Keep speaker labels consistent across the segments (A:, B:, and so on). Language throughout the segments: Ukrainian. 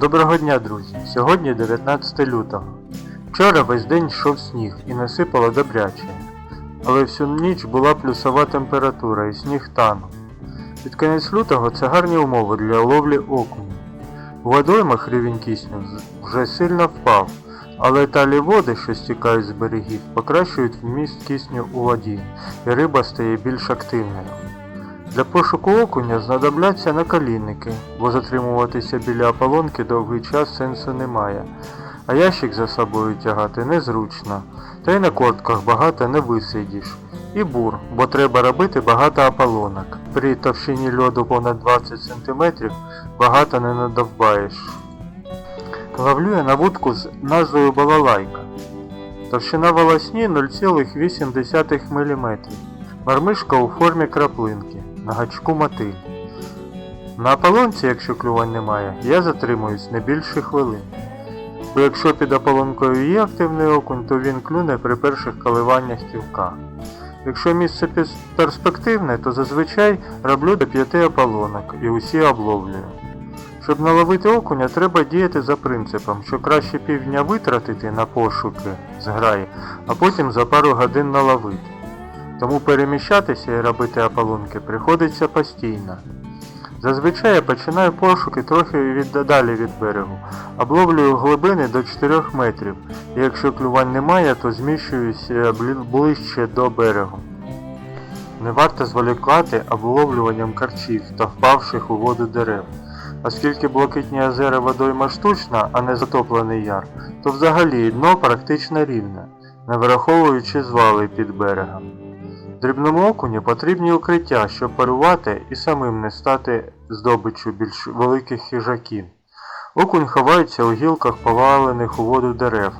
A: Доброго дня, друзі! Сьогодні 19 лютого. Вчора весь день йшов сніг і насипало добряче. Але всю ніч була плюсова температура і сніг танув. Під кінець лютого це гарні умови для ловлі окуня. У водоймах рівень кисню вже сильно впав, але талі води, що стікають з берегів, покращують вміст кисню у воді, і риба стає більш активною. Для пошуку окуня знадобляться наколінники, бо затримуватися біля ополонки довгий час сенсу немає, а ящик за собою тягати незручно, та й на кортках багато не висидиш. І бур, бо треба робити багато ополонок. При товщині льоду понад 20 см багато не надовбаєш. Ловлю я на вудку з назвою балалайка. Товщина волосні 0,8 мм. Мармишка у формі краплинки, на гачку мотиль. На ополонці, якщо клювань немає, я затримуюсь не більше хвилин. Бо якщо під ополонкою є активний окунь, то він клюне при перших коливаннях ківка. Якщо місце перспективне, то зазвичай роблю до п'яти ополонок і усі обловлюю. Щоб наловити окуня, треба діяти за принципом, що краще півдня витратити на пошуки зграї, а потім за пару годин наловити. Тому переміщатися і робити ополонки приходиться постійно. Зазвичай я починаю пошуки трохи від далі від берегу, обловлюю глибини до 4 метрів, і якщо клювань немає, то зміщуюся ближче до берегу. Не варто зволікати обловлюванням карчів та впавших у воду дерев. Оскільки блакитні озера водойма штучна, а не затоплений яр, то взагалі дно практично рівне, не враховуючи звали під берегом. Дрібному окуню потрібні укриття, щоб парувати і самим не стати здобиччю більш великих хижаків. Окунь ховається у гілках повалених у воду дерев,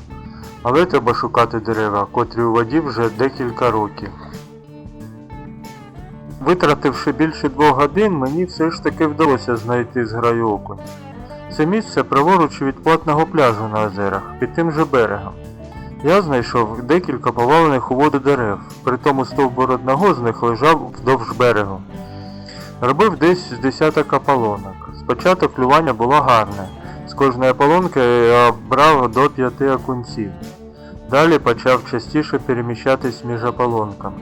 A: але треба шукати дерева, котрі у воді вже декілька років. Витративши більше двох годин, мені все ж таки вдалося знайти зграю окунь. Це місце праворуч від платного пляжу на озерах, під тим же берегом. Я знайшов декілька повалених у воду дерев, притому стовбур одного з них лежав вздовж берегу. Робив десь з десяток ополонок. Спочатку клювання було гарне. З кожної ополонки я брав до п'яти окунців. Далі почав частіше переміщатись між ополонками.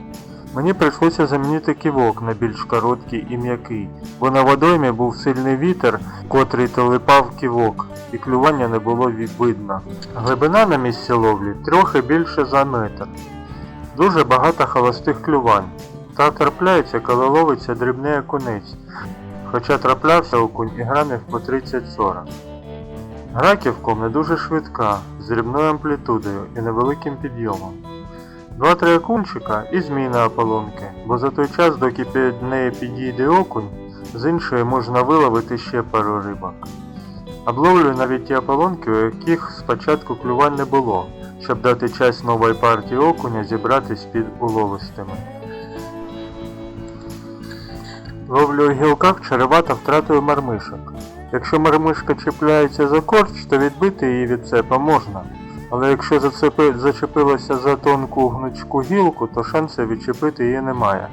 A: Мені прийшлося замінити ківок на більш короткий і м'який, бо на водоймі був сильний вітер, котрий телепав ківок, і клювання не було видно. Глибина на місці ловлі трохи більше за метр. Дуже багато холостих клювань. Та трапляється, коли ловиться дрібний окунець, хоча траплявся окунь і грамів по 30-40. Гра ківком не дуже швидка, з дрібною амплітудою і невеликим підйомом. Два-три окунчика і зміна ополонки, бо за той час, доки під неї підійде окунь, з іншої можна виловити ще пару рибок. Обловлюю навіть ті ополонки, у яких спочатку клювань не було, щоб дати час нової партії окуня зібратись під уловистими. Ловлю у гілках чаревато втратою мармишок. Якщо мармишка чіпляється за корч, то відбити її від цепа можна. Але якщо зачепилася за тонку гнучку гілку, то шансу відчепити її немає.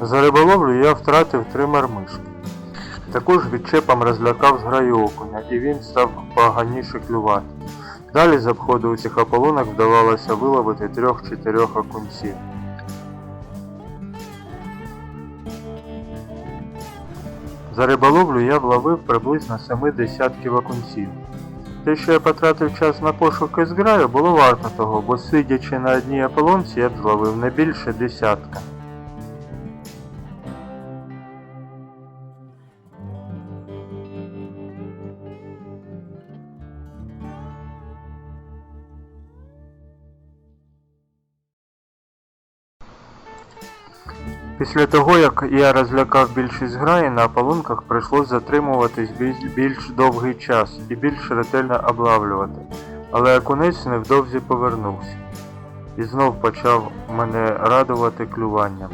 A: За риболовлю я втратив три мармишки. Також відчепом розлякав зграю окуня, і він став поганіше клювати. Далі з обходу цих ополонок вдавалося виловити трьох-чотирьох окунців. За риболовлю я вловив приблизно семи десятків окунців. Те, що я потратив час на пошуки зграю, було варто того, бо сидячи на одній ополонці, я б зловив не більше десятка. Після того, як я розлякав більшість зграї, на ополонках прийшлось затримуватись більш, більш довгий час і більш ретельно облавлювати. Але окунець невдовзі повернувся і знов почав мене радувати клюванням.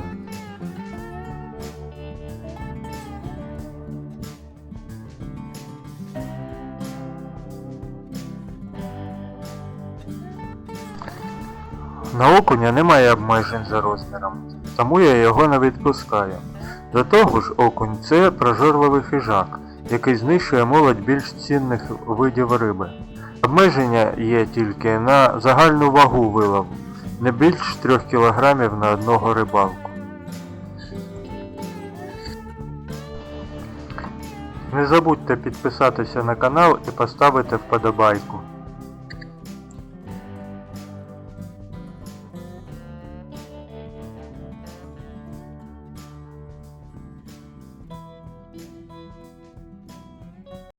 A: На окуня немає обмежень за розміром, тому я його не відпускаю. До того ж, окунь це прожорливий хижак, який знищує молодь більш цінних видів риби. Обмеження є тільки на загальну вагу вилову, не більш 3 кг на одного рибалку. Не забудьте підписатися на канал і поставити вподобайку.